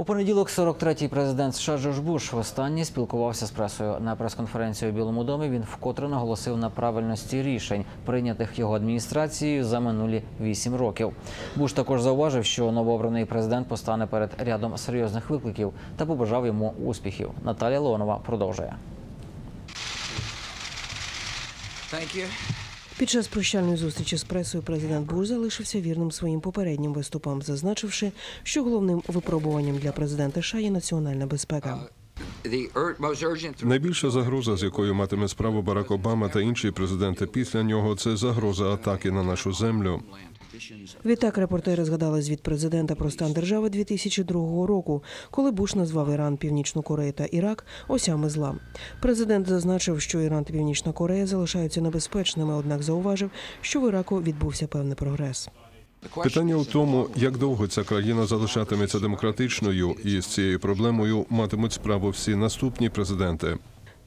У понеділок 43-й президент США Джордж Буш востаннє спілкувався з пресою на прес-конференції у Білому домі. Він вкотре наголосив на правильності рішень, прийнятих його адміністрацією за минулі вісім років. Буш також зауважив, що новообраний президент постане перед рядом серйозних викликів та побажав йому успіхів. Наталія Леонова продовжує. Thank. Під час прощальної зустрічі з пресою президент Буш залишився вірним своїм попереднім виступам, зазначивши, що головним випробуванням для президента США є національна безпека. Найбільша загроза, з якою матиме справу Барак Обама та інші президенти після нього, це загроза атаки на нашу землю. Відтак репортери згадали звіт президента про стан держави 2002 року, коли Буш назвав Іран, Північну Корею та Ірак осями зла. Президент зазначив, що Іран та Північна Корея залишаються небезпечними, однак зауважив, що в Іраку відбувся певний прогрес. Питання у тому, як довго ця країна залишатиметься демократичною, і з цією проблемою матимуть справу всі наступні президенти.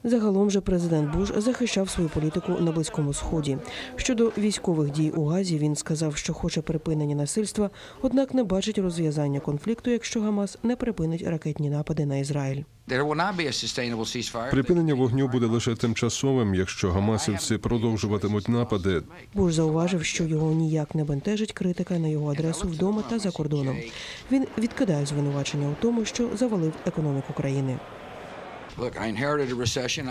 Загалом же президент Буш захищав свою політику на близькому сході. Щодо військових дій у Газі, він сказав, що хоче припинення насильства, однак не бачить розв'язання конфлікту, якщо Гамас не припинить ракетні напади на Ізраїль. Припинення вогню буде лише тимчасовим, якщо гамасівці продовжуватимуть напади. Буш зауважив, що його ніяк не бентежить критика на його адресу вдома та за кордоном. Він відкидає звинувачення у тому, що завалив економіку країни.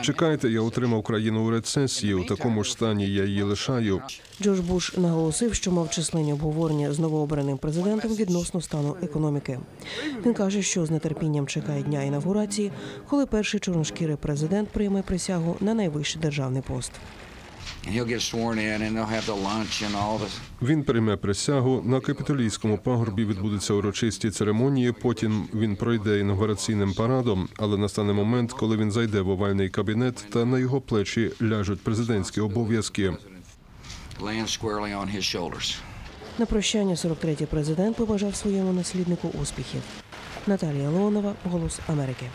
Чекайте, я отримав країну у рецесії. У такому ж стані я її лишаю. Джордж Буш наголосив, що мав численні обговорення з новообраним президентом відносно стану економіки. Він каже, що з нетерпінням чекає дня інавгурації, коли перший чорношкірий президент прийме присягу на найвищий державний пост. Він прийме присягу на капітолійському пагорбі. Відбудуться урочисті церемонії. Потім він пройде інаугураційним парадом, але настане момент, коли він зайде в овальний кабінет, та на його плечі ляжуть президентські обов'язки. Land squarely on his shoulders. На прощання 43-й президент побажав своєму насліднику успіхів. Наталія Леонова, Голос Америки.